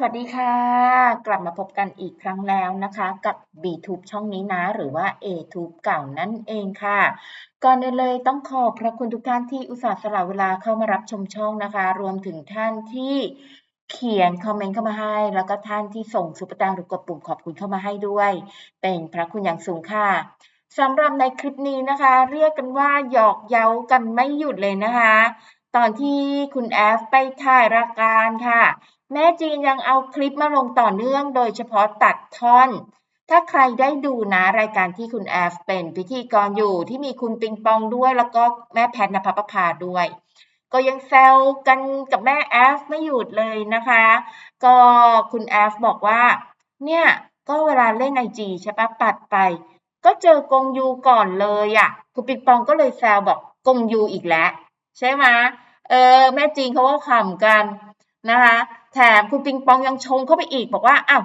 สวัสดีค่ะ กลับมาพบกันอีกครั้งแล้วนะคะ กับ BTube ช่องนี้นะ หรือว่า ATube เก่านั่นเองค่ะ ก่อนอื่นเลยต้องขอบพระคุณทุกท่านที่อุตส่าห์สละเวลาเข้ามารับชมช่องนะคะ รวมถึงท่านที่เขียนคอมเมนต์เข้ามาให้ แล้วก็ท่านที่ส่งซุปเปอร์ตังหรือกดปุ่มขอบคุณเข้ามาให้ด้วย เป็นพระคุณอย่างสูงค่ะสำหรับในคลิปนี้นะคะ เรียกกันว่าหยอกเย้ากันไม่หยุดเลยนะคะ ตอนที่คุณแอฟไปถ่ายรายการค่ะ แม่จีนยังเอาคลิปมาลงต่อเนื่องโดยเฉพาะตัดท่อน ถ้าใครได้ดูนะรายการที่คุณแอฟเป็นพิธีกรอยู่ที่มีคุณปิงปองด้วย แล้วก็แม่แพทนภปภาด้วย ก็ยังแซวกันกับแม่แอฟไม่หยุดเลยนะคะ ก็คุณแอฟบอกว่า เนี่ยก็เวลาเล่นไอจีใช่ปะปัดไป ก็เจอกงยูก่อนเลยอะ่ะ คุณปิงปองก็เลยแซวบอกกงยูอีกแล้ว ใช่ไหม เออแม่จีนเขาก็ขำกันนะคะ แถมคุณปิงปองยังชงเข้าไปอีกบอกว่าอ้าว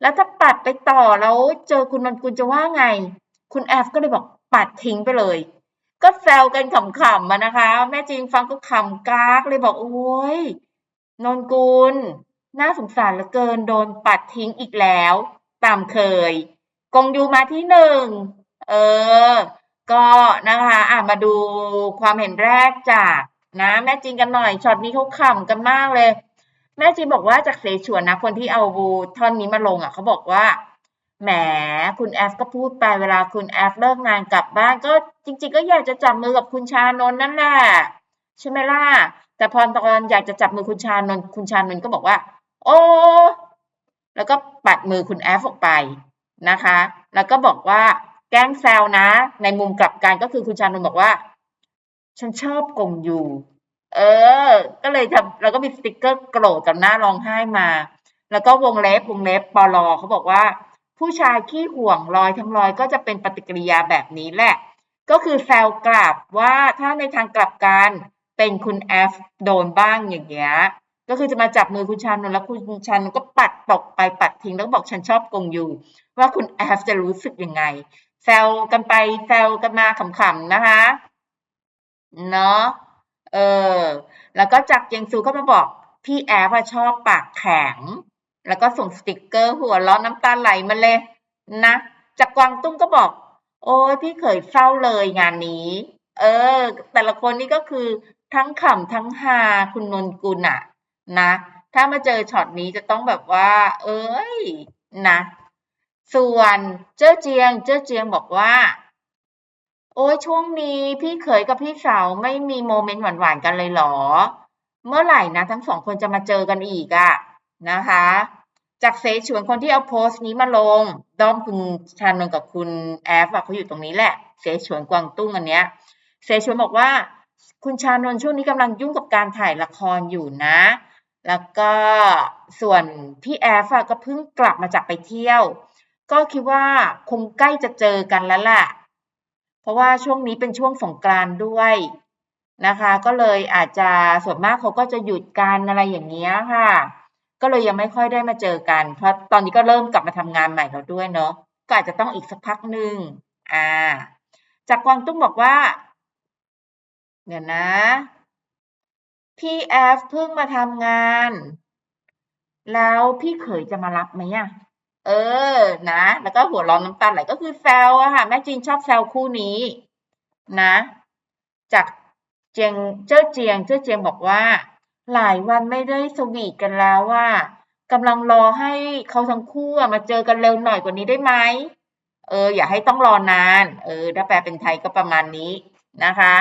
แล้วถ้าปัดไปต่อแล้วเจอคุณนนกุลจะว่าไง คุณแอฟก็เลยบอกปัดทิ้งไปเลย ก็แซวกันขำๆมานะคะ แม่จีนฟังก็ขำกากเลยบอกโอ้ยนนกุลน่าสงสารเหลือเกินโดนปัดทิ้งอีกแล้ว ตามเคย กงยูมาที่หนึ่งเออ ก็นะคะอะมาดูความเห็นแรกจาก นะแม่จีนกันหน่อยช็อตนี้เขาขำกันมากเลย แม่จีนบอกว่าจากเสฉวนนะ คนที่เอาบูท่อนนี้มาลงอะเขาบอกว่าแหมคุณแอฟก็พูดไปเวลาคุณแอฟเลิกงานกลับบ้านก็จริง ๆ ก็อยากจะจับมือกับคุณชานนท์นั่นแหละใช่ไหมล่ะแต่พอตอนอยากจะจับมือคุณชานนท์คุณชานนท์ก็บอกว่า โอ้แล้วก็ปัดมือคุณแอฟออกไปนะคะ แล้วก็บอกว่าแกล้งแซวนะ ในมุมกลับกันก็คือคุณชานนท์บอกว่า ฉันชอบกงยูเออ ก็เลยทำแล้วก็มีสติกเกอร์โกรธกับหน้าร้องไห้มา แล้วก็วงเล็บวงเล็บปลอเขาบอกว่า ผู้ชายขี้ห่วงลอยทั้งลอยก็จะเป็นปฏิกิริยาแบบนี้แหละ ก็คือแซวกลับว่าถ้าในทางกลับกันเป็นคุณแอฟโดนบ้างอย่างเงี้ย ก็คือจะมาจับมือคุณชานนแล้วคุณชานนก็ปัดตกไปปัดทิ้งแล้วบอกฉันชอบกงยูว่าคุณแอฟจะรู้สึกยังไงแซวกันไปแซวกันมาขำๆนะคะ เนาะเออ แล้วก็จากเจงซูก็มาบอก พี่แอฟชอบปากแข็ง แล้วก็ส่งสติกเกอร์หัวล้อน้ำตาไหลมาเลยนะจากกวางตุ้งก็บอก โอ้ยพี่เขยเศร้าเลยงานนี้ เออ แต่ละคนนี่ก็คือทั้งขำทั้งฮาคุณนนกุลอะนะ ถ้ามาเจอช็อตนี้จะต้องแบบว่า เอ้ยนะ ส่วนเจ้าเจียง เจ้าเจียงบอกว่า โอ้ยช่วงนี้พี่เขยกับพี่สาวไม่มีโมเมนต์หวานๆกันเลยเหรอ เมื่อไหร่นะทั้งสองคนจะมาเจอกันอีกอะนะคะ จากเสฉวนคนที่เอาโพสต์นี้มาลง ด้อมคุณชานนท์กับคุณแอฟอะเขาอยู่ตรงนี้แหละเสฉวนกวางตุ้งอันเนี้ยเสฉวนบอกว่าคุณชานนท์ช่วงนี้กำลังยุ่งกับการถ่ายละครอยู่นะ แล้วก็ส่วนพี่แอฟอะก็เพิ่งกลับมาจากไปเที่ยว ก็คิดว่าคงใกล้จะเจอกันแล้วแหละ เพราะว่าช่วงนี้เป็นช่วงสงกรานต์ด้วยนะคะ ก็เลยอาจจะส่วนมากเขาก็จะหยุดกันอะไรอย่างเงี้ยค่ะ ก็เลยยังไม่ค่อยได้มาเจอกัน เพราะตอนนี้ก็เริ่มกลับมาทำงานใหม่แล้วด้วยเนาะก็อาจจะต้องอีกสักพักหนึ่งอ่า จากกวางตุ้งบอกว่าเดี๋ยวนะพี่แอฟเพิ่งมาทำงาน แล้วพี่เขยจะมารับไหมอะ เออ นะ แล้วก็หัวร้อนน้ำตาไหลก็คือแซวอะค่ะ แม่จีนชอบแซวคู่นี้ นะ จากเจียงเจ้าเจียง เจ้าเจียงบอกว่า หลายวันไม่ได้สวีทกันแล้วว่ากำลังรอให้เขาทั้งคู่มาเจอกันเร็วหน่อยกว่านี้ได้ไหมเออ อย่าให้ต้องรอนาน เออ ถ้าแปลเป็นไทยก็ประมาณนี้นะคะ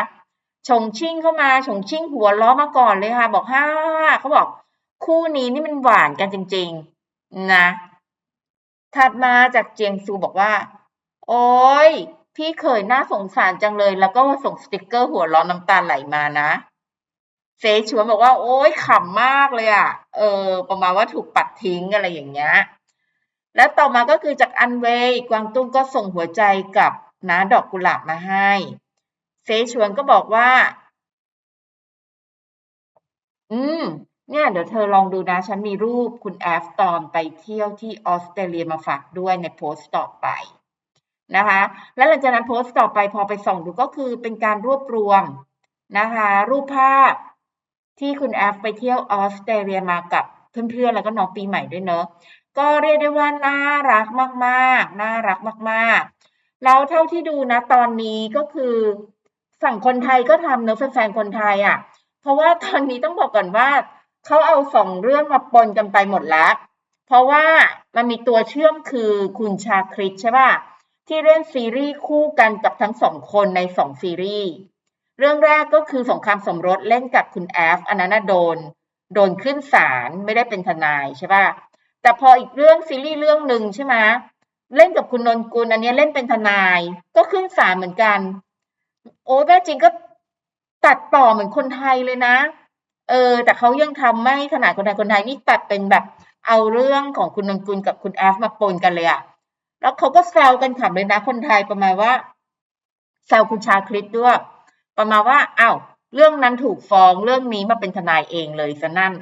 ชงชิ่งเข้ามาชงชิ่งหัวล้อมาก่อนเลยค่ะ บอกฮ่าเขาบอกคู่นี้นี่มันหวานกันจริง ๆ นะ ถัดมาจากเจียงซูบอกว่า โอ้ย พี่เขยน่าสงสารจังเลย แล้วก็ส่งสติกเกอร์หัวร้อนน้ำตาไหลมานะเสฉวนบอกว่า โอ้ยขำมากเลยอะ่ะ เออ ประมาณว่าถูกปัดทิ้งอะไรอย่างเงี้ย แล้วต่อมาก็คือจากอันเวยกวางตุ้งก็ส่งหัวใจกับน้าดอกกุหลาบมาให้เสฉวนก็บอกว่า อืม เนี่ยเดี๋ยวเธอลองดูนะ ฉันมีรูปคุณแอฟตอนไปเที่ยวที่ออสเตรเลียมาฝากด้วยในโพสต์ต่อไปนะคะ แล้วหลังจากนั้นโพสต์ต่อไปพอไปส่องดูก็คือเป็นการรวบรวมนะคะ รูปภาพที่คุณแอฟไปเที่ยวออสเตรเลียมากับเพื่อนๆแล้วก็น้องปีใหม่ด้วยเนาะก็เรียกได้ว่าน่ารักมากๆ น่ารักมากๆ แล้วเท่าที่ดูนะตอนนี้ก็คือฝั่งคนไทยก็ทำเนอะแฟนๆคนไทยอะ่ะ เพราะว่าตอนนี้ต้องบอกก่อนว่า เขาเอาสองเรื่องมาปนกันไปหมดแล้ว เพราะว่ามันมีตัวเชื่อมคือคุณชาคริตใช่ป่ะที่เล่นซีรีส์คู่กันกับทั้งสองคนในสองซีรีส์เรื่องแรกก็คือสงครามสมรสเล่นกับคุณแอฟอันนั้นโดน โดนขึ้นศาลไม่ได้เป็นทนายใช่ป่ะแต่พออีกเรื่องซีรีส์เรื่องหนึ่งใช่ไหมเล่นกับคุณนนกุลอันนี้เล่นเป็นทนายก็ขึ้นศาลเหมือนกัน โอ้แม่จริงก็ตัดต่อเหมือนคนไทยเลยนะ เออแต่เขายังทำไม่ขนาดคนไทยคนไทยนี่ตัดเป็นแบบเอาเรื่องของคุณนนกุลกับคุณแอฟมาปนกันเลยอะแล้วเขาก็แซวกันขำเลยนะคนไทยประมาณว่าแซวคุณชาคริตด้วย ประมาณว่าอ้าวเรื่องนั้นถูกฟ้องเรื่องนี้มาเป็นทนายเองเลยซะนั่น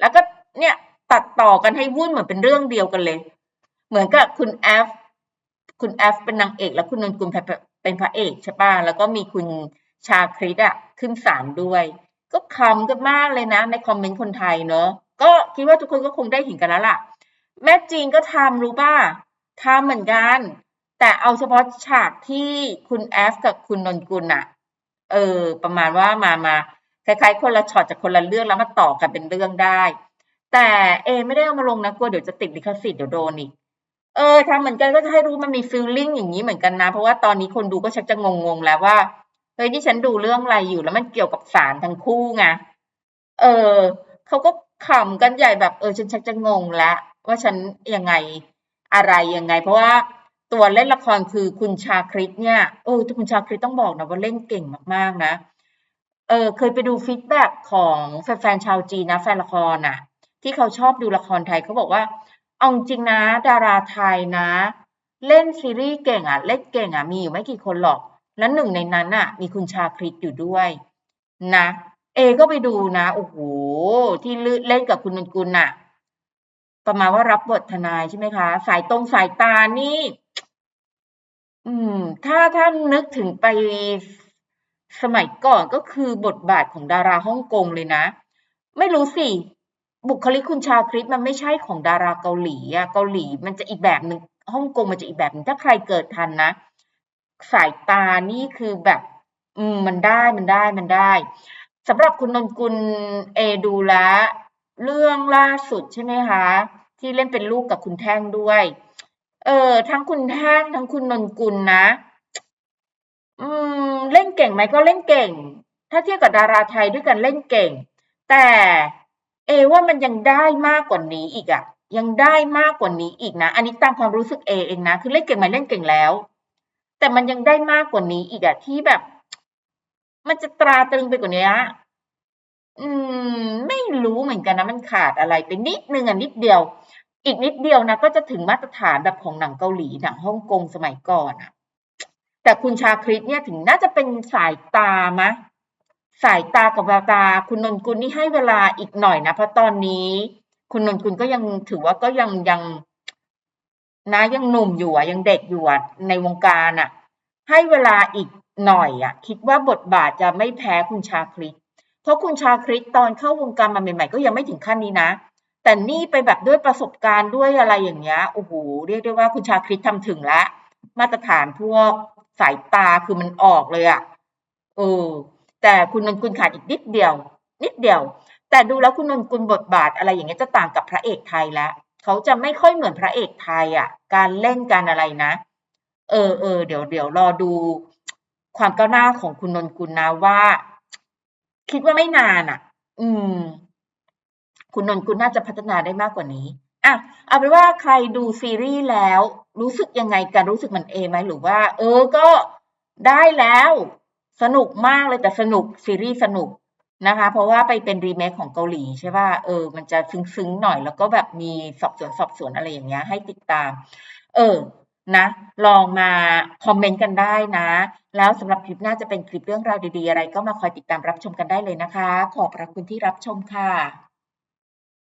แล้วก็เนี่ยตัดต่อกันให้วุ่นเหมือนเป็นเรื่องเดียวกันเลย เหมือนกับคุณแอฟคุณแอฟเป็นนางเอก แล้วคุณนนกุลเป็นพระเอกใช่ป่ะแล้วก็มีคุณชาคริตอะขึ้นศาลด้วย ก็คำกันมากเลยนะ ในคอมเมนต์คนไทยเนอะก็คิดว่าทุกคนก็คงได้เห็นกันแล้วล่ะ แม่จีนก็ทำรู้ป่ะทำเหมือนกัน แต่เอาเฉพาะฉากที่คุณแอฟกับคุณนนกุลอะเออ ประมาณว่ามามาคล้ายๆ คนละช็อตจากคนละเรื่องแล้วมาต่อกันเป็นเรื่องได้ แต่เอ ไม่ได้เอามาลงนะกลัวเดี๋ยวจะติดลิขสิทธิ์เดี๋ยวโดนอีกเออทำเหมือนกันก็จะให้รู้มันมีฟีลลิ่งอย่างนี้เหมือนกันนะ เพราะว่าตอนนี้คนดูก็ชักจะงงๆแล้วว่า เฮ้ยที่ฉันดูเรื่องอะไรอยู่แล้วมันเกี่ยวกับสารทั้งคู่ไง เออเขาก็ขำกันใหญ่แบบเออฉันชักจะงงแล้วว่าฉันยังไงอะไรยังไง เพราะว่าตัวเล่นละครคือคุณชาคริตเนี่ยเออคุณชาคริตต้องบอกนะว่าเล่นเก่งมากๆนะ เออเคยไปดูฟีดแบ็ของแฟนๆชาวจีนนะแฟนละครน่ะ ที่เขาชอบดูละครไทยเขาบอกว่าเอาจริงนะ ดาราไทยนะ เล่นซีรีส์เก่งอะ เล่นเก่งอะมีอยู่ไม่กี่คนหรอก และหนึ่งในนั้นอะ มีคุณชาคริตอยู่ด้วยนะเอก็ไปดูนะโอ้โหที่เล่นกับคุณนนกุลน่ะ ประมาณว่ารับบททนายใช่ไหมคะ สายตรงสายตานี่ อืม ถ้าถ้านนึกถึงไปสมัยก่อนก็คือบทบาทของดาราฮ่องกงเลยนะ ไม่รู้สิ บุคลิกคุณชาคริตมันไม่ใช่ของดาราเกาหลีอะเกาหลีมันจะอีกแบบหนึ่งฮ่องกงมันจะอีกแบบหนึ่งถ้าใครเกิดทันนะ สายตานี่คือแบบอืมมันได้มันได้มันได้สำหรับคุณนนกุลเอดูแลเรื่องล่าสุดใช่ไหมคะ ที่เล่นเป็นลูกกับคุณแท่งด้วย เออ ทั้งคุณแท่งทั้งคุณนนกุลนะ อืม เล่นเก่งไหมก็เล่นเก่ง ถ้าเทียบกับดาราไทยด้วยกันเล่นเก่ง แต่เอว่ามันยังได้มากกว่านี้อีกอะยังได้มากกว่านี้อีกนะ อันนี้ตามความรู้สึกเอเองนะ คือเล่นเก่งไหมเล่นเก่งแล้ว แต่มันยังได้มากกว่านี้อีกอะที่แบบ มันจะตราตรึงไปกว่านี้อืม ไม่รู้เหมือนกันนะ มันขาดอะไรไปนิดนึงอะนิดเดียว อีกนิดเดียวนะก็จะถึงมาตรฐานแบบของหนังเกาหลีหนังฮ่องกงสมัยก่อนอะแต่คุณชาคริตเนี่ยถึงน่าจะเป็นสายตามะ สายตากับแววตา คุณนนกุลนี่ให้เวลาอีกหน่อยนะเพราะตอนนี้ คุณนนกุลก็ยังถือว่าก็ยังยัง นะยังหนุ่มอยู่อะยังเด็กอยู่อะในวงการอะ ให้เวลาอีกหน่อยอะ คิดว่าบทบาทจะไม่แพ้คุณชาคริตเพราะคุณชาคริตตอนเข้าวงการมาใหม่ๆก็ยังไม่ถึงขั้นนี้นะ แต่นี่ไปแบบด้วยประสบการณ์ด้วยอะไรอย่างเงี้ยโอ้โหเรียกได้ว่าคุณชาคริตทำถึงแล้วมาตรฐานพวกสายตาคือมันออกเลยอะเออแต่คุณนนกุลขาดอีกนิดเดียว นิดเดียว แต่ดูแล้วคุณนนกุลบทบาทอะไรอย่างเงี้ยจะต่างกับพระเอกไทยแล้ว เขาจะไม่ค่อยเหมือนพระเอกไทยอะ่ะ การเล่นการอะไรนะ เออเออเดี๋ยวเดี๋ยวรอดูความก้าวหน้าของคุณนนกุลนะว่า คิดว่าไม่นานอะ อืม คุณนนกุลน่าจะพัฒนาได้มากกว่านี้อะเอาเป็นว่าใครดูซีรีส์แล้ว รู้สึกยังไงกันรู้สึกมันเอไหมหรือว่า เออก็ได้แล้ว สนุกมากเลยแต่สนุกซีรีส์สนุก นะคะ เพราะว่าไปเป็นรีเมคของเกาหลีใช่ป่ะเออ มันจะซึ้งๆหน่อย แล้วก็แบบมีสอบสวนสอบสวนอะไรอย่างเงี้ย ให้ติดตาม เออนะ ลองมาคอมเมนต์กันได้นะ แล้วสำหรับคลิปหน้าจะเป็นคลิปเรื่องราวดีๆ อะไร ก็มาคอยติดตามรับชมกันได้เลยนะคะ ขอบพระคุณที่รับชมค่ะ